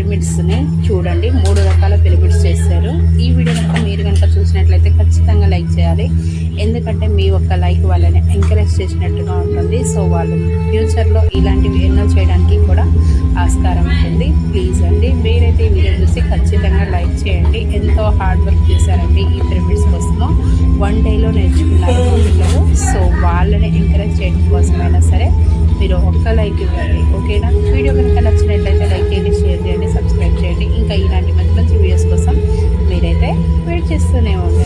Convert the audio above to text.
పిరమిడ్స్ని చూడండి. మూడు రకాల పిరమిడ్స్ చేశారు. ఈ వీడియో కనుక మీరు కనుక చూసినట్లయితే ఖచ్చితంగా లైక్ చేయాలి. ఎందుకంటే మీ ఒక్క లైక్ వాళ్ళని ఎంకరేజ్ చేసినట్టుగా ఉంటుంది. సో వాళ్ళు ఫ్యూచర్లో ఇలాంటివి ఎన్నో చేయడానికి కూడా ఆస్కారం ఉంటుంది. ప్లీజ్ అండి మీరైతే ఈ వీడియో చూసి ఖచ్చితంగా లైక్ చేయండి. ఎంతో హార్డ్ వర్క్ చేశారండి ఈ పిరమిడ్స్ కోసం వన్ డేలో నేర్చుకున్నారు పిల్లలు. సో వాళ్ళని ఎంకరేజ్ చేయడం కోసమైనా సరే మీరు ఒక్క లైక్ ఇవ్వండి. ఓకేనా వీడియో కనుక నచ్చినట్లయితే సబ్స్క్రైబ్ చేయండి